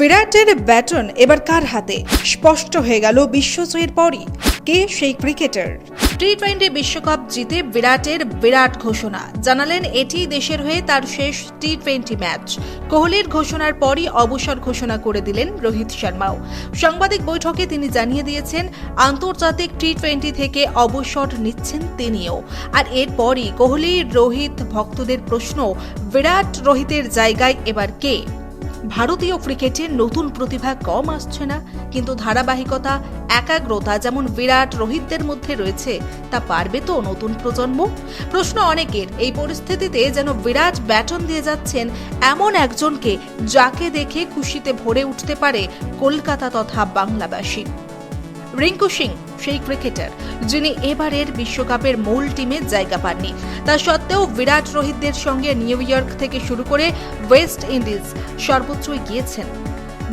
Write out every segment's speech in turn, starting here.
বিরাটের ব্যাটন এবার কার হাতে? স্পষ্ট হয়ে গেল বিশ্বজয়ের পরই কে সেই ক্রিকেটার? টি টোয়েন্টি বিশ্বকাপ জিতে বিরাটের বিরাট ঘোষণা। জানালেন এটি দেশের হয়ে তার শেষ টি টোয়েন্টি ম্যাচ। কোহলির ঘোষণার পরই অবসর ঘোষণা করে দিলেন রোহিত শর্মাও। সাংবাদিক বৈঠকে তিনি জানিয়ে দিয়েছেন, আন্তর্জাতিক টি টোয়েন্টি থেকে অবসর নিচ্ছেন তিনিও। আর এরপরই কোহলি, রোহিত ভক্তদের প্রশ্ন, বিরাট রোহিতের জায়গায় এবার কে? ভারতীয় ক্রিকেটে নতুন প্রতিভা কম আসছে না, কিন্তু ধারাবাহিকতা, একাগ্রতা যেমন বিরাট রোহিতদের মধ্যে রয়েছে, তা পারবে তো নতুন প্রজন্ম? প্রশ্ন অনেকের, এই পরিস্থিতিতে যেন বিরাট ব্যাটন দিয়ে যাচ্ছেন এমন একজনকে যাকে দেখে খুশিতে ভরে উঠতে পারে কলকাতা তথা বাংলাবাসী। রিঙ্কু সিং, সেই ক্রিকেটার যিনি এবারের বিশ্বকাপের মূল টিমে জায়গা পাননি। তা সত্ত্বেও বিরাট রোহিতদের সঙ্গে নিউ ইয়র্ক থেকে শুরু করে ওয়েস্ট ইন্ডিজ সর্বোচ্চই গিয়েছেন।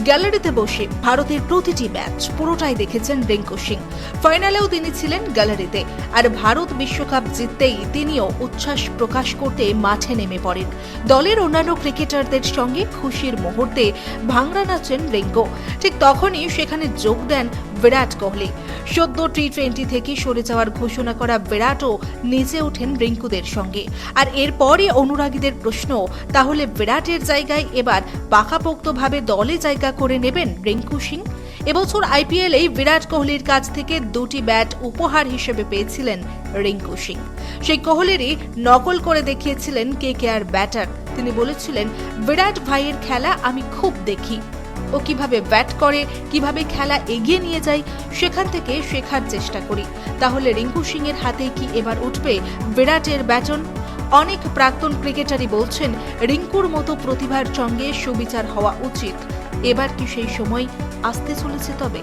গ্যালারিতে বসে ভারতের প্রতিটি ম্যাচ পুরোটাই দেখেছেন রিঙ্কু সিং। ফাইনালেও তিনি ছিলেন গ্যালারিতে, আর ভারত বিশ্বকাপ জিততেই তিনিও উচ্ছ্বাস প্রকাশ করতে মাঠে নেমে পড়েন। দলের অন্যান্য ক্রিকেটারদের সঙ্গে খুশির মুহূর্তে ভাংরা নাচেন রিঙ্কু। ঠিক তখনই সেখানে যোগ দেন বিরাট কোহলি। সদ্য টি টোয়েন্টি থেকে সরে যাওয়ার ঘোষণা করা বিরাটও নিচে ওঠেন রিঙ্কুদের সঙ্গে। আর এরপরই অনুরাগীদের প্রশ্ন, তাহলে বিরাটের জায়গায় এবার পাকাপোক্তভাবে দলে জায়গা করে নেবেন রিঙ্কু সিং? এবছর আইপিএলেই বিরাট কোহলির কাছ থেকে দুটি ব্যাট উপহার হিসেবে পেয়েছিলেন রিঙ্কু সিং। সেই কোহলিরই নকল করে দেখিয়েছিলেন কে কে আর ব্যাটার। তিনি বলেছিলেন, বিরাট ভাইয়ের খেলা আমি খুব দেখি। ও কীভাবে ব্যাট করে, কীভাবে খেলা এগিয়ে নিয়ে যায়, সেখান থেকে শেখার চেষ্টা করি। তাহলে রিঙ্কু সিং এর হাতে কি এবার উঠবে বিরাটের ব্যাটন? অনেক প্রাক্তন ক্রিকেটারই বলছেন, রিঙ্কুর মতো প্রতিভার সঙ্গে সুবিচার হওয়া উচিত। এবার কি সেই সময় আসতে চলেছে তবে?